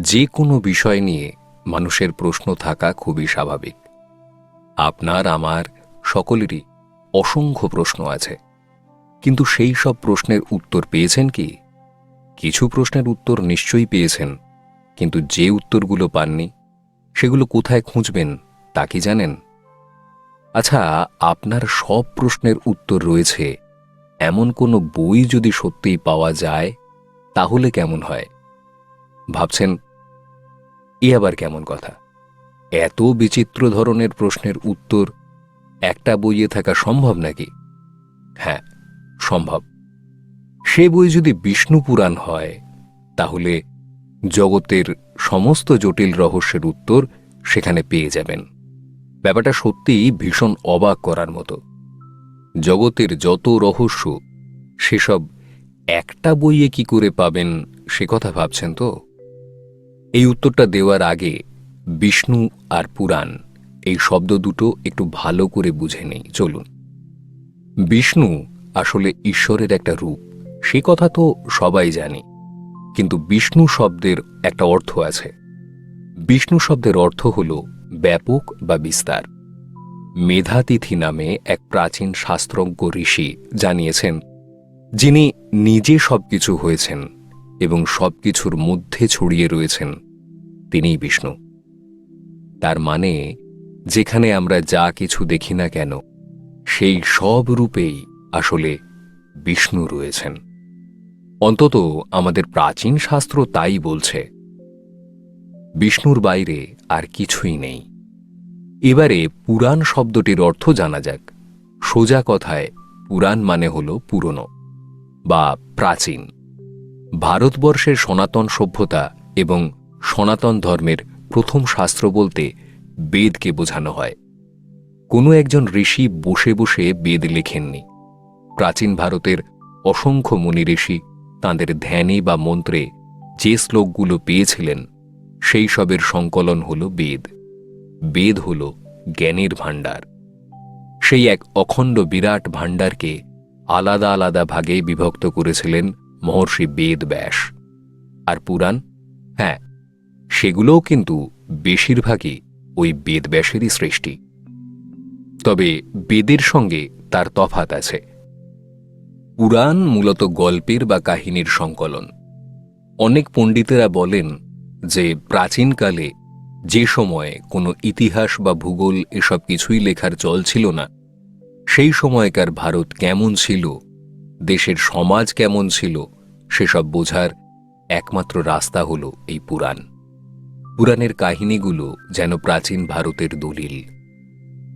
যে কোনো বিষয় নিয়ে মানুষের প্রশ্ন থাকা খুবই স্বাভাবিক। আপনার, আমার, সকলেরই অসংখ্য প্রশ্ন আছে। কিন্তু সেই সব প্রশ্নের উত্তর পেয়েছেন কি? কিছু প্রশ্নের উত্তর নিশ্চয়ই পেয়েছেন, কিন্তু যে উত্তরগুলো পাননি, সেগুলো কোথায় খুঁজবেন তা কি জানেন? আচ্ছা আপনার সব প্রশ্নের উত্তর রয়েছে। এমন কোনো বই যদি সত্যিই পাওয়া যায়, তাহলে কেমন হয়? ভাবছেন এ আবার কেমন কথা? এত বিচিত্র ধরনের প্রশ্নের উত্তর একটা বইয়ে থাকা সম্ভব নাকি? হ্যাঁ সম্ভব। সে বই যদি বিষ্ণু পুরাণ হয়, তাহলে জগতের সমস্ত জটিল রহস্যের উত্তর সেখানে পেয়ে যাবেন। ব্যাপারটা সত্যিই ভীষণ অবাক করার মতো। জগতের যত রহস্য, সেসব একটা বইয়ে কি করে পাবেন সে কথা ভাবছেন তো? এই উত্তরটা দেওয়ার আগে বিষ্ণু আর পুরাণ এই শব্দ দুটো একটু ভালো করে বুঝে নেই, চলুন। বিষ্ণু আসলে ঈশ্বরের একটা রূপ, সে কথা তো সবাই জানি, কিন্তু বিষ্ণু শব্দের একটা অর্থ আছে। বিষ্ণু শব্দের অর্থ হল ব্যাপক বা বিস্তার। মেধাতিথি নামে এক প্রাচীন শাস্ত্রজ্ঞ ঋষি জানিয়েছেন, যিনি নিজে সবকিছু হয়েছেন এবং সবকিছুর মধ্যে ছড়িয়ে রয়েছেন তিনিই বিষ্ণু। তার মানে যেখানে আমরা যা কিছু দেখি না কেন, সেই সব রূপেই আসলে বিষ্ণু রয়েছেন। অন্তত আমাদের প্রাচীন শাস্ত্র তাই বলছে, বিষ্ণুর বাইরে আর কিছুই নেই। এবারে পুরাণ শব্দটির অর্থ জানা যাক। সোজা কথায়, পুরাণ মানে হল পুরনো বা প্রাচীন। ভারতবর্ষের সনাতন সভ্যতা এবং সনাতন ধর্মের প্রথম শাস্ত্র বলতে বেদকে বোঝানো হয়। কোনো একজন ঋষি বসে বসে বেদ লেখেননি। প্রাচীন ভারতের অসংখ্য মুনি ঋষি তাঁদের ধ্যানে বা মন্ত্রে যে শ্লোকগুলো পেয়েছিলেন, সেই সবের সংকলন হল বেদ। বেদ হল জ্ঞানের ভাণ্ডার। সেই এক অখণ্ড বিরাট ভাণ্ডারকে আলাদা আলাদা ভাগে বিভক্ত করেছিলেন মহর্ষি বেদ ব্যাস। আর পুরাণ? হ্যাঁ সেগুলোও কিন্তু বেশিরভাগই ওই বেদ ব্যাসেরই সৃষ্টি। তবে বেদের সঙ্গে তার তফাত আছে। পুরাণ মূলত গল্পের বা কাহিনীর সংকলন। অনেক পণ্ডিতেরা বলেন যে প্রাচীনকালে যে সময়ে কোনো ইতিহাস বা ভূগোল এসব কিছুই লেখার চল ছিল না, সেই সময়কার ভারত কেমন ছিল দেশের সমাজ কেমন ছিল, সেসব বোঝার একমাত্র রাস্তা হল এই পুরাণ। পুরাণের কাহিনীগুলো যেন প্রাচীন ভারতের দলিল।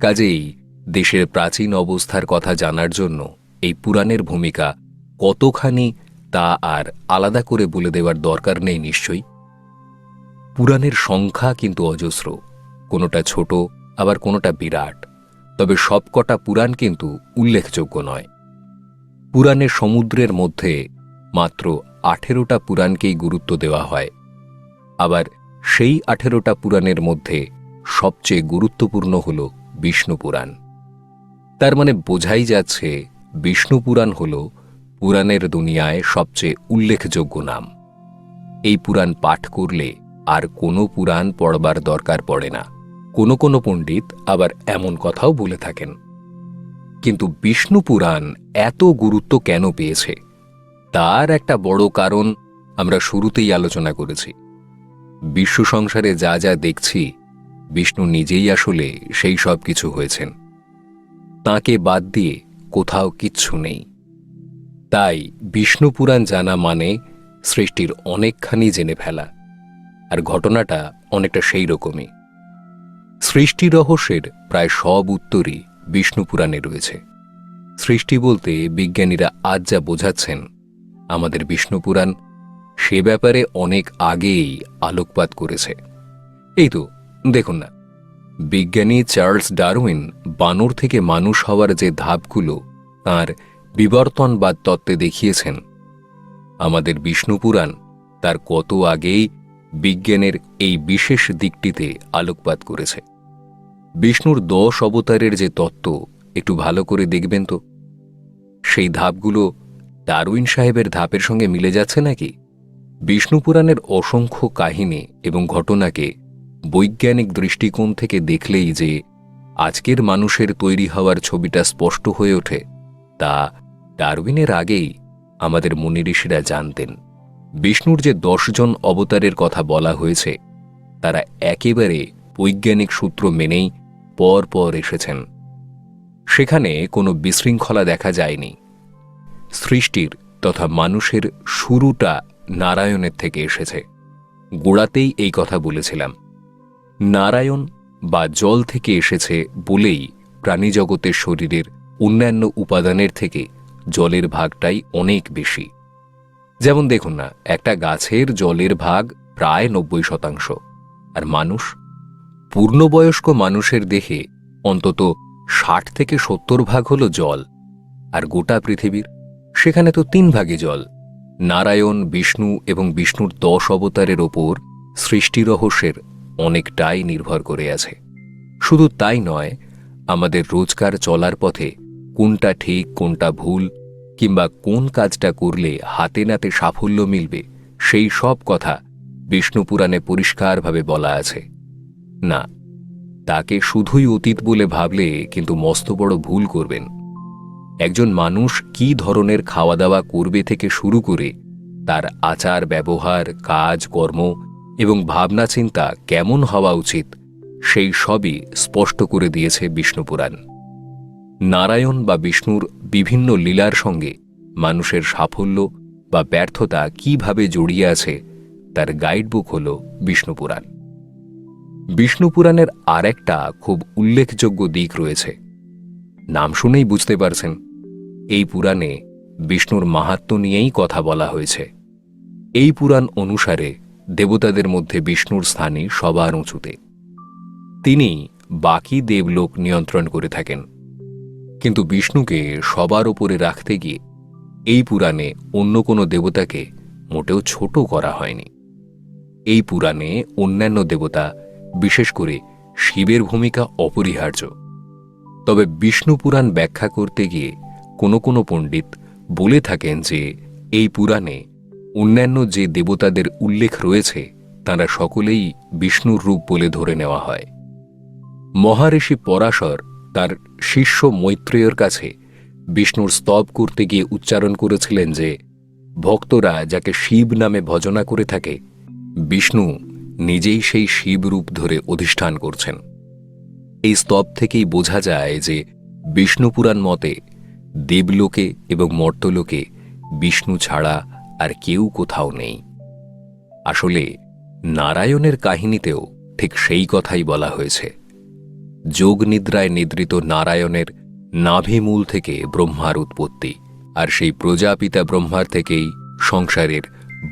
কাজেই দেশের প্রাচীন অবস্থার কথা জানার জন্য এই পুরাণের ভূমিকা কতখানি তা আর আলাদা করে বলে দেওয়ার দরকার নেই নিশ্চয়ই। পুরাণের সংখ্যা কিন্তু অজস্র, কোনোটা ছোট, আবার কোনোটা বিরাট, তবে সবকটা পুরাণ কিন্তু উল্লেখযোগ্য নয়। পুরাণের সমুদ্রের মধ্যে মাত্র আঠেরোটা পুরাণকেই গুরুত্ব দেওয়া হয়। আবার সেই আঠেরোটা পুরাণের মধ্যে সবচেয়ে গুরুত্বপূর্ণ হল বিষ্ণু পুরাণ। তার মানে বোঝাই যাচ্ছে বিষ্ণু পুরাণ হল পুরাণের দুনিয়ায় সবচেয়ে উল্লেখযোগ্য নাম। এই পুরাণ পাঠ করলে আর কোনো পুরাণ পড়বার দরকার পড়ে না। কোনো কোনো পণ্ডিত আবার এমন কথাও বলে থাকেন। কিন্তু বিষ্ণু পুরাণ এত গুরুত্ব কেন পেয়েছে? তার একটা বড় কারণ আমরা শুরুতেই আলোচনা করেছি। বিশ্ব সংসারে যা যা দেখছি, বিষ্ণু নিজেই আসলে সেই সব কিছু হয়েছেন। তাকে বাদ দিয়ে কোথাও কিচ্ছু নেই। তাই বিষ্ণু পুরাণ জানা মানে সৃষ্টির অনেকখানি জেনে ফেলা, আর ঘটনাটা অনেকটা সেই রকমই। সৃষ্টি রহস্যের প্রায় সব উত্তরই বিষ্ণু পুরাণে রয়েছে। সৃষ্টি বলতে বিজ্ঞানীরা আজ যা বোঝাচ্ছেন, আমাদের বিষ্ণু পুরাণ সে ব্যাপারে অনেক আগেই আলোকপাত করেছে। এই তো, দেখুন না, বিজ্ঞানী চার্লস ডারউইন বানর থেকে মানুষ হওয়ার যে ধাপগুলো, তাঁর বিবর্তনবাদ তত্ত্বে দেখিয়েছেন। আমাদের বিষ্ণু পুরাণ তার কত আগেই বিজ্ঞানের এই বিশেষ দিকটিতে আলোকপাত করেছে। বিষ্ণুর দশ অবতারের যে তত্ত্ব, একটু ভালো করে দেখবেন তো। সেই ধাপগুলো ডারউইন সাহেবের ধাপের সঙ্গে মিলে যাচ্ছে নাকি? বিষ্ণুপুরাণের অসংখ্য কাহিনী এবং ঘটনাকে বৈজ্ঞানিক দৃষ্টিকোণ থেকে দেখলেই যে আজকের মানুষের তৈরি হওয়ার ছবিটা স্পষ্ট হয়ে ওঠে, তা ডারউইনের আগেই আমাদের মুনিঋষিরা জানতেন। বিষ্ণুর যে দশজন অবতারের কথা বলা হয়েছে, তারা একেবারে বৈজ্ঞানিক সূত্র মেনেই পর পর এসেছেন। সেখানে কোনো বিশৃঙ্খলা দেখা যায়নি। সৃষ্টির তথা মানুষের শুরুটা নারায়ণের থেকে এসেছে। গোড়াতেই এই কথা বলেছিলাম। নারায়ণ বা জল থেকে এসেছে বলেই প্রাণীজগতের শরীরের অন্যান্য উপাদানের থেকে জলের ভাগটাই অনেক বেশি। যেমন দেখুন না, একটা গাছের জলের ভাগ প্রায় নব্বই শতাংশ, আর মানুষ পূর্ণবয়স্ক মানুষের দেহে অন্তত ষাট থেকে সত্তর ভাগ হল জল, আর গোটা পৃথিবীর সেখানে তো তিন ভাগে জল, নারায়ণ, বিষ্ণু এবং বিষ্ণুর দশ অবতারের ওপর সৃষ্টি রহস্যের অনেকটাই নির্ভর করে আছে। শুধু তাই নয়, আমাদের রোজকার চলার পথে কোনটা ঠিক, কোনটা ভুল, কিংবা কোন কাজটা করলে হাতে নাতে সাফল্য মিলবে, সেই সব কথা বিষ্ণুপুরাণে পরিষ্কারভাবে বলা আছে। না, তাকে শুধুই অতীত বলে ভাবলে কিন্তু মস্ত বড় ভুল করবেন। একজন মানুষ কি ধরনের খাওয়া দাওয়া করবে থেকে শুরু করে তার আচার, ব্যবহার, কাজ, কর্ম এবং ভাবনা চিন্তা কেমন হওয়া উচিত, সেই সবই স্পষ্ট করে দিয়েছে বিষ্ণুপুরাণ নারায়ণ বা বিষ্ণুর বিভিন্ন লীলার সঙ্গে মানুষের সাফল্য বা ব্যর্থতা কীভাবে জড়িয়ে আছে তার গাইডবুক হল বিষ্ণুপুরাণ বিষ্ণুপুরাণের আর একটা খুব উল্লেখযোগ্য দিক রয়েছে। নাম শুনেই বুঝতে পারছেন, এই পুরাণে বিষ্ণুর মাহাত্ম নিয়েই কথা বলা হয়েছে। এই পুরাণ অনুসারে দেবতাদের মধ্যে বিষ্ণুর স্থানই সবার উঁচুতে। তিনি বাকি দেবলোক নিয়ন্ত্রণ করে থাকেন। কিন্তু বিষ্ণুকে সবার ওপরে রাখতে গিয়ে এই পুরাণে অন্য কোনো দেবতাকে মোটেও ছোট করা হয়নি। এই পুরাণে অন্যান্য দেবতা বিশেষ করে শিবের ভূমিকা অপরিহার্য। তবে বিষ্ণু পুরাণ ব্যাখ্যা করতে গিয়ে কোনো কোনো পণ্ডিত বলে থাকেন যে, এই পুরাণে অন্যান্য যে দেবতাদের উল্লেখ রয়েছে, তারা সকলেই বিষ্ণুর রূপ বলে ধরে নেওয়া হয়। মহারিষি পরাশর তার শিষ্য মৈত্রেয়র কাছে বিষ্ণুর স্তব করতে গিয়ে উচ্চারণ করেছিলেন যে, ভক্তরা যাকে শিব নামে ভজনা করে থাকে, বিষ্ণু নিজেই সেই শিব রূপ ধরে অধিষ্ঠান করছেন। এই স্তব থেকেই বোঝা যায় যে বিষ্ণুপুরাণ মতে দেবলোকে এবং মর্তলোকে বিষ্ণু ছাড়া আর কেউ কোথাও নেই। আসলে নারায়ণের কাহিনীতেও ঠিক সেই কথাই বলা হয়েছে। যোগ নিদ্রায় নিদ্রিত নারায়ণের নাভিমূল থেকে ব্রহ্মার উৎপত্তি, আর সেই প্রজাপিতা ব্রহ্মার থেকেই সংসারের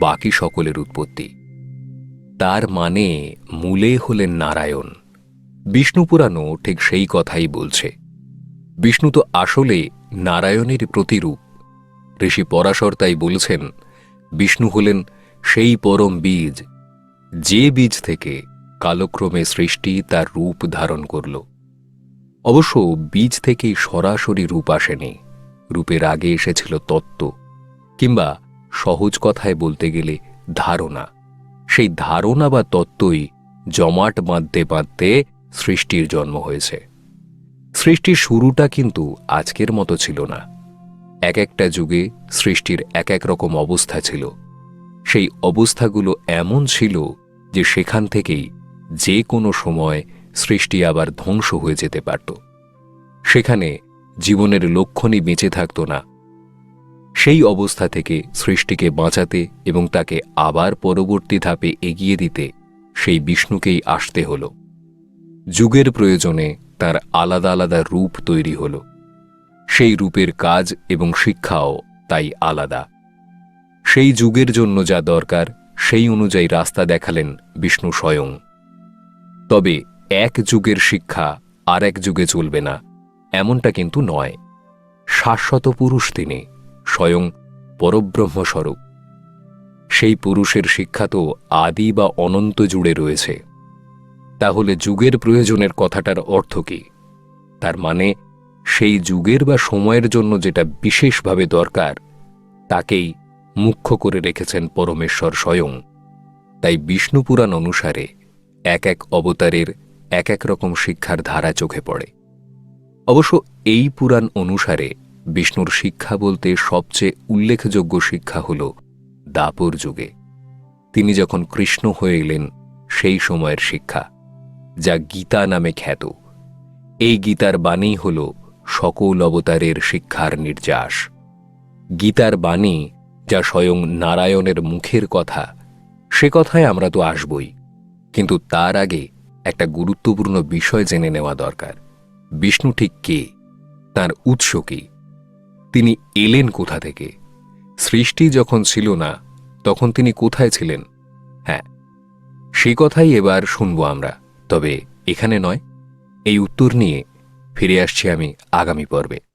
বাকি সকলের উৎপত্তি। তার মানে মূলে হলেন নারায়ণ। বিষ্ণুপুরাণও ঠিক সেই কথাই বলছে। বিষ্ণু তো আসলে নারায়ণের প্রতিরূপ। ঋষি পরাশর তাই বলেছেন, বিষ্ণু হলেন সেই পরম বীজ, যে বীজ থেকে কালক্রমে সৃষ্টি তার রূপ ধারণ করল। অবশ্য বীজ থেকেই সরাসরি রূপ আসেনি, রূপের আগে এসেছিল তত্ত্ব, কিংবা সহজ কথায় বলতে গেলে ধারণা। সেই ধারণা বা তত্ত্বই জমাট বাঁধতে বাঁধতে সৃষ্টির জন্ম হয়েছে। সৃষ্টির শুরুটা কিন্তু আজকের মতো ছিল না। এক একটা যুগে সৃষ্টির এক এক রকম অবস্থা ছিল। সেই অবস্থাগুলো এমন ছিল যে সেখান থেকেই যে কোনো সময় সৃষ্টি আবার ধ্বংস হয়ে যেতে পারত। সেখানে জীবনের লক্ষণই বেঁচে থাকত না সেই অবস্থা থেকে সৃষ্টিকে বাঁচাতে এবং তাকে আবার পরবর্তী ধাপে এগিয়ে দিতে সেই বিষ্ণুকেই আসতে হল। যুগের প্রয়োজনে তার আলাদা আলাদা রূপ তৈরি হল। সেই রূপের কাজ এবং শিক্ষাও তাই আলাদা। সেই যুগের জন্য যা দরকার, সেই অনুযায়ী রাস্তা দেখালেন বিষ্ণু স্বয়ং। তবে এক যুগের শিক্ষা আর এক যুগে চলবে না, এমনটা কিন্তু নয়। শাশ্বত পুরুষ তিনি। স্বয়ং পরব্রহ্মস্বরূপ। সেই পুরুষের শিক্ষা তো আদি বা অনন্ত জুড়ে রয়েছে। তাহলে যুগের প্রয়োজনের কথাটার অর্থ কি? তার মানে সেই যুগের বা সময়ের জন্য যেটা বিশেষভাবে দরকার, তাকেই মুখ্য করে রেখেছেন পরমেশ্বর স্বয়ং। তাই বিষ্ণু পুরাণ অনুসারে এক এক অবতারের এক এক রকম শিক্ষার ধারা চোখে পড়ে। অবশ্য এই পুরাণ অনুসারে বিষ্ণুর শিক্ষা বলতে সবচেয়ে উল্লেখযোগ্য শিক্ষা হল দাপর যুগে। তিনি যখন কৃষ্ণ হয়ে এলেন, সেই সময়ের শিক্ষা, যা গীতা নামে খ্যাত। এই গীতার বাণী হল সকল অবতারের শিক্ষার নির্যাস। গীতার বাণী, যা স্বয়ং নারায়ণের মুখের কথা, সে কথায় আমরা তো আসবই। কিন্তু তার আগে একটা গুরুত্বপূর্ণ বিষয় জেনে নেওয়া দরকার। বিষ্ণু ঠিক কে? তাঁর উৎস কি? তিনি এলেন কোথা থেকে? সৃষ্টি যখন ছিল না, তখন তিনি কোথায় ছিলেন? হ্যাঁ সে কথাই এবার শুনব আমরা, তবে এখানে নয়, এই উত্তর নিয়ে ফিরে আসছি আমি আগামী পর্বে।